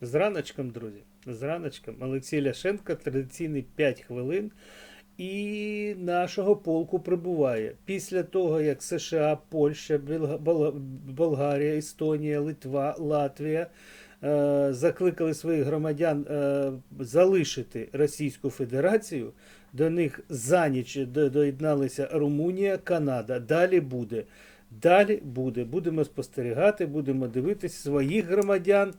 З раночком, друзі. З раночком. Олексій Ляшенко, традиційний 5 хвилин. І нашого полку прибуває. Після того, як США, Польща, Болгарія, Естонія, Литва, Латвія е, закликали своїх громадян е, залишити Російську Федерацію, до них за ніч до- доєдналися Румунія, Канада. Далі буде. Далі буде. Будемо спостерігати, будемо дивитися своїх громадян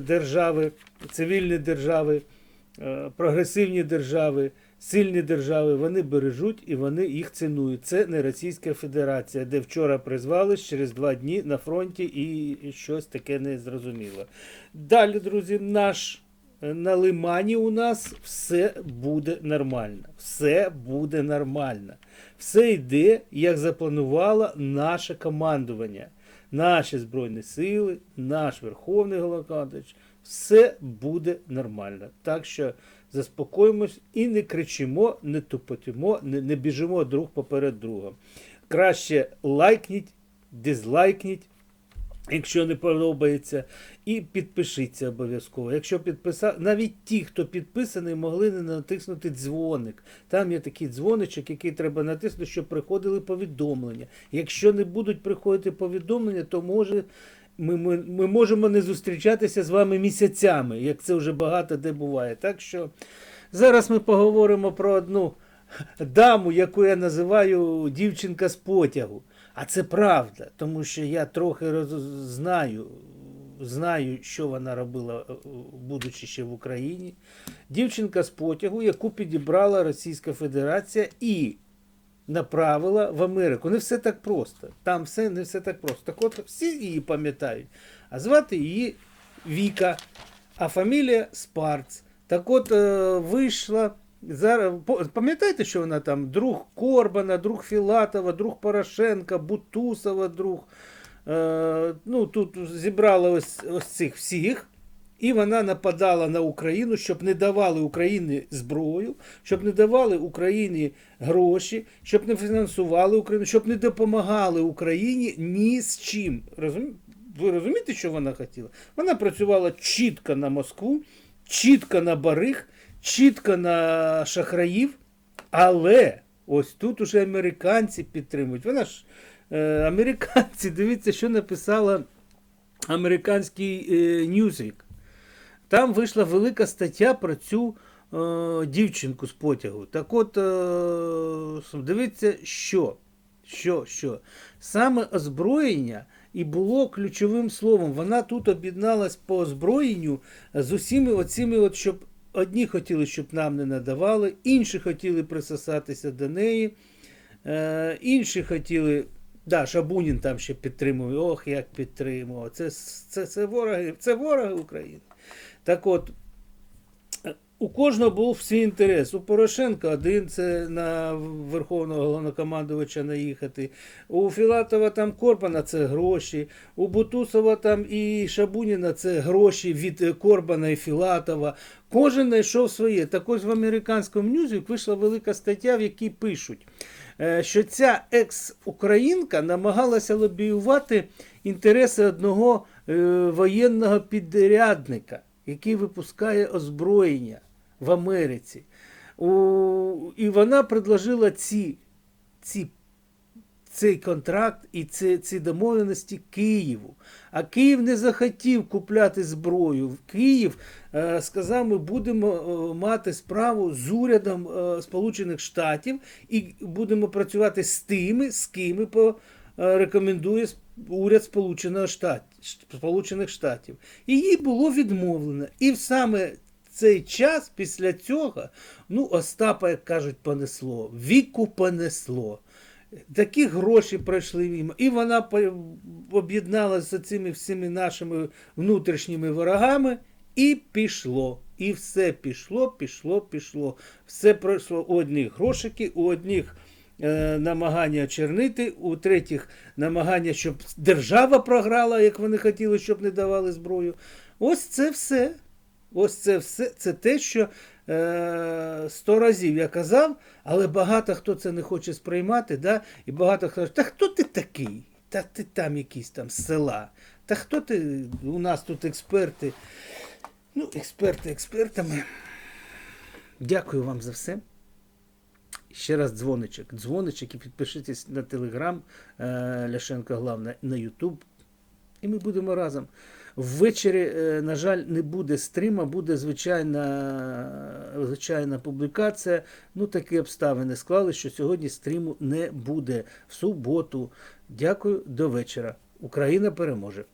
держави, цивільні держави, е, прогресивні держави, сильні держави. Вони бережуть і вони їх цінують. Це не Російська Федерація, де вчора призвались через два дні на фронті і щось таке незрозуміло. Далі, друзі, наш. е, На лимані у нас все буде нормально. Все буде нормально. Все йде, як запланувало наше командування, наші Збройні Сили, наш Верховний Головнокомандувач. Все буде нормально. Так що заспокоїмось і не кричимо, не тупотимо, не, не біжимо друг поперед друга. Краще лайкніть, дизлайкніть. Якщо не подобається, і підпишіться обов'язково. Якщо підписав, навіть ті, хто підписаний, могли не натиснути дзвоник. Там є такий дзвоничок, який треба натиснути, щоб приходили повідомлення. Якщо не будуть приходити повідомлення, то може ми, ми, ми можемо не зустрічатися з вами місяцями, як це вже багато де буває. Так що зараз ми поговоримо про одну даму, яку я називаю дівчинка з потягу. А це правда, тому що я трохи роз... знаю, знаю, що вона робила, е, будучи ще в Україні. Дівчинка з потягу, яку підібрала Російська Федерація і направила в Америку. Не все так просто. Там все не все так просто. Так от всі її пам'ятають. А звати її Віка, а фамілія Спарц. Так от е, вийшла. Зараз пам'ятаєте, що вона там друг Корбана, друг Філатова, друг Порошенка, Бутусова, друг. Е, ну тут зібрала ось, ось цих всіх. І вона нападала на Україну, щоб не давали Україні зброю, щоб не давали Україні гроші, щоб не фінансували Україну, щоб не допомагали Україні ні з чим. Розумі... Ви розумієте, що вона хотіла? Вона працювала чітко на Москву, чітко на бариг, чітко на шахраїв, але ось тут уже американці підтримують. Вона ж е, американці, дивіться, що написала американський е, Newsweek. Там вийшла велика стаття про цю е, дівчинку з потягу. Так от, е, дивіться, що, що, що. Саме озброєння і було ключовим словом. Вона тут об'єдналась по озброєнню з усіми оціми, от, щоб одні хотіли, щоб нам не надавали, інші хотіли присосатися до неї, е, інші хотіли. Да, Шабунін там ще підтримує. Ох, як підтримував. Це, це, це, вороги, це вороги України. Так от, у кожного був свій інтерес. У Порошенка один це на Верховного головнокомандувача наїхати. У Філатова там Корбана це гроші. У Бутусова там і Шабуніна це гроші від Корбана і Філатова. Кожен знайшов своє. Так ось в американському ньюзі вийшла велика стаття, в якій пишуть, е, що ця екс-українка намагалася лобіювати інтереси одного е, воєнного підрядника, який випускає озброєння в Америці. У, і вона предложила ці, ці, цей контракт і ці, ці домовленості Києву. А Київ не захотів купляти зброю. Київ е, сказав, ми будемо е, мати справу з урядом е, Сполучених Штатів і будемо працювати з тими, з ким по, е, рекомендує уряд Сполученого Штат, Сполучених Штатів. І їй було відмовлено. І саме цей час після цього, ну, Остапа, як кажуть, понесло, віку понесло. Такі гроші пройшли мимо. І вона об'єдналася з цими всіми нашими внутрішніми ворогами, і пішло. І все пішло, пішло, пішло. Все пройшло у одних грошики, у одних е, намагання чернити, у третіх намагання, щоб держава програла, як вони хотіли, щоб не давали зброю. Ось це все. Ось це все, це те, що е, сто разів я казав, але багато хто це не хоче сприймати, да? і багато хто каже, та хто ти такий? Та ти там якийсь там з села. Та хто ти? У нас тут експерти. Ну, експерти експертами. Дякую вам за все. Ще раз дзвоничок. Дзвоничок і підпишитесь на телеграм е, Ляшенко Главне на Ютуб. І ми будемо разом. Ввечері, е, на жаль, не буде стріма, буде звичайна, звичайна публікація. Ну, такі обставини склали, що сьогодні стріму не буде в суботу. Дякую, до вечора. Україна переможе.